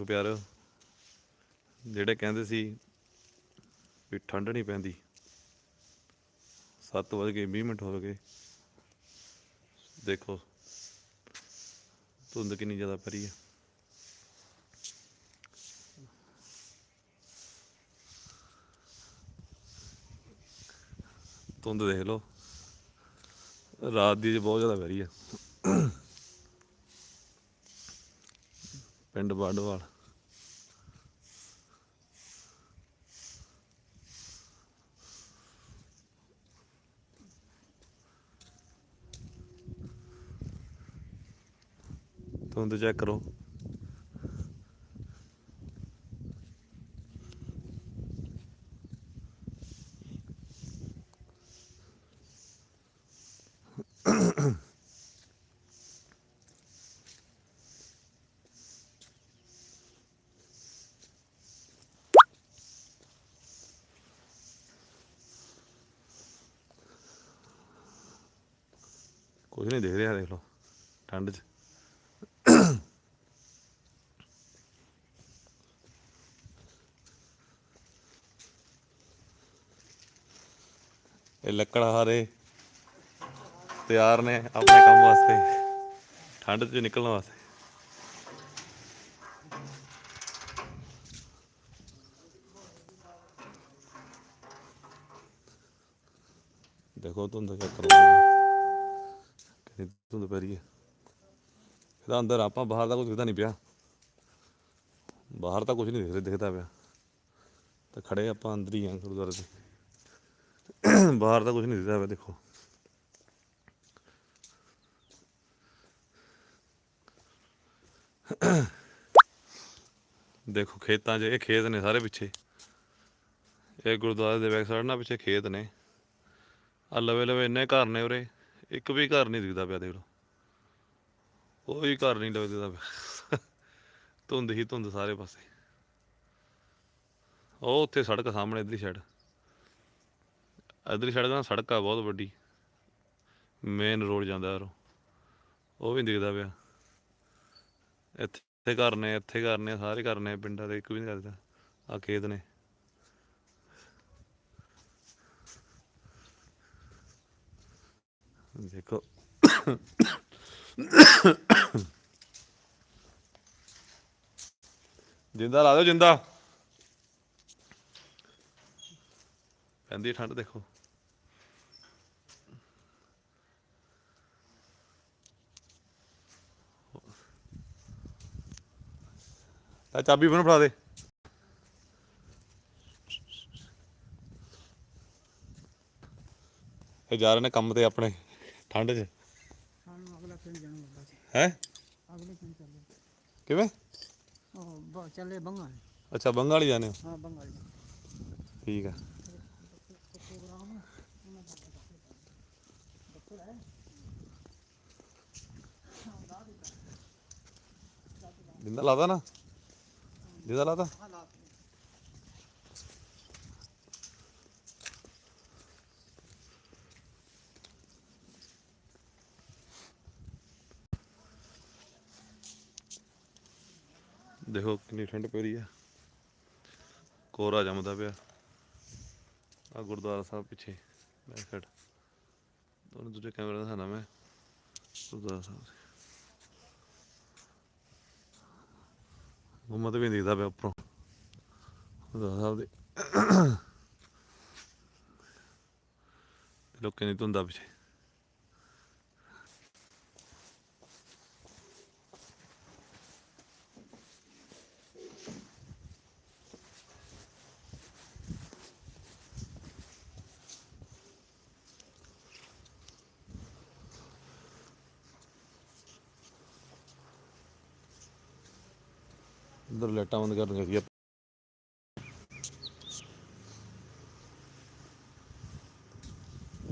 ਲੋਕ ਪਿਆਰਿਓ ਜਿਹੜੇ ਕਹਿੰਦੇ ਸੀ ਵੀ ਠੰਡ ਨਹੀਂ ਪੈਂਦੀ 7 ਵਜੇ ਕੇ 20 ਮਿੰਟ ਹੋ ਗਏ। ਦੇਖੋ, ਧੁੰਦ ਕਿੰਨੀ ਜ਼ਿਆਦਾ ਪੈ ਰਹੀ ਹੈ। ਧੁੰਦ ਦੇਖ ਲਓ, ਰਾਤ ਦੀ ਬਹੁਤ ਜ਼ਿਆਦਾ ਪੈ ਰਹੀ ਹੈ। ਪਿੰਡ ਬਾਡਵਾਲ। ਧੁੰਦ ਚੈੱਕ ਕਰੋ। ਕੁਝ ਨਹੀਂ ਦਿਖ ਰਿਹਾ ਦੇਖ ਲਓ, ਠੰਡ 'ਚ। ਇਹ ਲੱਕੜ ਹਾਰੇ ਤਿਆਰ ਨੇ ਆਪਣੇ ਕੰਮ ਵਾਸਤੇ, ਠੰਡ 'ਚ ਨਿਕਲਣ ਵਾਸਤੇ। ਦੇਖੋ ਧੁੰਦ ਚੱਕਰ ਕਰੋ ਧੁੰਦ ਪੈ ਰਹੀ ਹੈ ਇਹਦਾ ਅੰਦਰ ਆਪਾਂ ਬਾਹਰ ਦਾ ਕੁਝ ਦਿਖਦਾ ਨਹੀਂ ਪਿਆ। ਬਾਹਰ ਤਾਂ ਕੁਝ ਨਹੀਂ ਦਿਖ ਰਿਹਾ ਦਿਖਦਾ ਪਿਆ। ਤਾਂ ਖੜੇ ਆਪਾਂ ਅੰਦਰ ਹੀ ਆ ਗੁਰਦੁਆਰੇ ਦੇ ਬਾਹਰ ਤਾਂ ਕੁਝ ਨਹੀਂ ਦਿਖਦਾ ਪਿਆ, ਦੇਖੋ। ਦੇਖੋ, ਖੇਤਾਂ 'ਚ, ਇਹ ਖੇਤ ਨੇ ਸਾਰੇ ਪਿੱਛੇ। ਇਹ ਗੁਰਦੁਆਰੇ ਦੇ ਬੈਕ ਸਾਈਡ ਨਾਲ ਪਿੱਛੇ ਖੇਤ ਨੇ। ਆ ਲਵੇ ਲਵੇ ਇੰਨੇ ਘਰ ਨੇ ਉਰੇ। ਇੱਕ ਵੀ ਘਰ ਨਹੀਂ ਦਿਖਦਾ ਪਿਆ ਦੇਖ ਲਓ। ਕੋਈ ਘਰ ਨਹੀਂ ਦਿਖਦਾ ਪਿਆ। ਧੁੰਦ ਹੀ ਧੁੰਦ ਸਾਰੇ ਪਾਸੇ। ਉਹ ਉੱਥੇ ਸੜਕ ਸਾਹਮਣੇ, ਇਧਰਲੀ ਸਾਈਡ ਇਧਰਲੀ ਸਾਈਡ ਦਾ ਸੜਕ ਆ ਬਹੁਤ ਵੱਡੀ। ਮੇਨ ਰੋਡ ਜਾਂਦਾ ਯਾਰ ਉਹ ਵੀ ਦਿਖਦਾ ਪਿਆ। ਇੱਥੇ ਘਰ ਨੇ, ਇੱਥੇ ਘਰ ਨੇ, ਸਾਰੇ ਘਰ ਨੇ। ਪਿੰਡਾਂ ਦੇ ਇੱਕ ਵੀ ਨਹੀਂ ਕਰਦਾ ਆ ਖੇਤ ਨੇ। ਦੇਖੋ ਜਿੰਦਾ ਲਾ ਦਿਓ ਜਿੰਦਾ। ਪੈਂਦੀ ਠੰਡ, ਦੇਖੋ। ਤਾਂ ਚਾਬੀ ਮੈਨੂੰ ਫੜਾ ਦੇ। ਇਹ ਜਾ ਰਹੇ ਨੇ ਕੰਮ ਤੇ ਆਪਣੇ। ਠੰਡ 'ਚ? ਸਾਨੂੰ ਅਗਲਾ ਪਿੰਡ ਜਾਣਾ ਹੁੰਦਾ ਸੀ ਹੈ? ਅਗਲੇ ਪਿੰਡ ਚੱਲੇ। ਕਿਵੇਂ? ਉਹ ਬ- ਚੱਲੇ ਬੰਗਾਲ ਅੱਛਾ ਬੰਗਾਲੀ ਜਾਣੇ ਹੋ? ਹਾਂ ਬੰਗਾਲ ਠੀਕ ਆ। ਜਿੰਦਾ ਲਾਦਾ ਨਾ? ਜਿੰਦਾ ਲਾਦਾ ਦੇਖੋ ਕਿੰਨੀ ਠੰਡ ਪੈ ਰਹੀ ਆ। ਕੋਰਾ ਜੰਮਦਾ ਪਿਆ। ਆ ਗੁਰਦੁਆਰਾ ਸਾਹਿਬ ਪਿੱਛੇ ਬੈਕ ਸਾਈਡ ਤੁਹਾਨੂੰ ਦੂਜੇ ਕੈਮਰੇ ਦਾ ਦਿਖਾਉਣਾ ਮੈਂ, ਗੁਰਦੁਆਰਾ ਸਾਹਿਬ ਗੁੰਮਤ ਵੀ ਦਿਖਦਾ ਪਿਆ ਉੱਪਰੋਂ। ਗੁਰਦੁਆਰਾ ਸਾਹਿਬ ਦੇ। ਲੋਕਾਂ ਨੇ ਧੁੰਦਾ ਪਿੱਛੇ। ਅੰਦਰ ਲਾਈਟਾਂ ਬੰਦ ਕਰਨੀਆਂ ਸੀ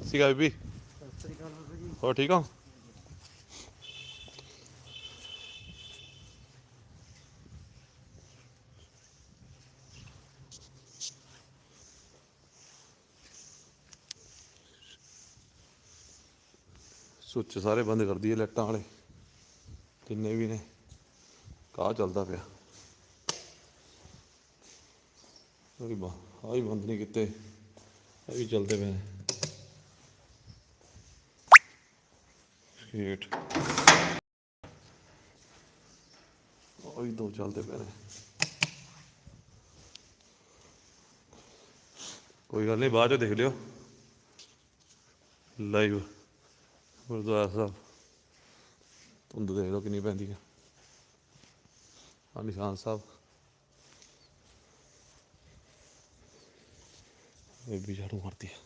ਸੀਗਾ ਬੀਬੀ। ਸਤਿ ਹੋਰ ਠੀਕ ਹੋ? ਸੁੱਚ ਸਾਰੇ ਬੰਦ ਕਰ ਦਈਏ ਲਾਈਟਾਂ ਵਾਲੇ। ਜਿੰਨੇ ਵੀ ਨੇ। ਕਾਹ ਚੱਲਦਾ ਪਿਆ ਉਹ ਵੀ ਬਾ ਆ ਵੀ ਬੰਦ ਨਹੀਂ ਕੀਤੇ ਇਹ ਵੀ ਚੱਲਦੇ ਪਏ ਨੇ ਸ਼ੇਟ ਉਹ ਵੀ ਦੋ ਚੱਲਦੇ ਪਏ ਨੇ ਕੋਈ ਗੱਲ ਨਹੀਂ ਬਾਅਦ ਚ ਦੇਖ ਲਿਓ ਲਾਈਵ ਗੁਰਦੁਆਰਾ ਸਾਹਿਬ ਧੁੰਦ ਦੇਖ ਲਓ ਕਿੰਨੀ ਪੈਂਦੀ ਹੈ ਆ ਨਿਸ਼ਾਨ ਸਾਹਿਬ ਇਹ ਵੀ ਝਾੜੂ ਮਾਰਦੀ ਹੈ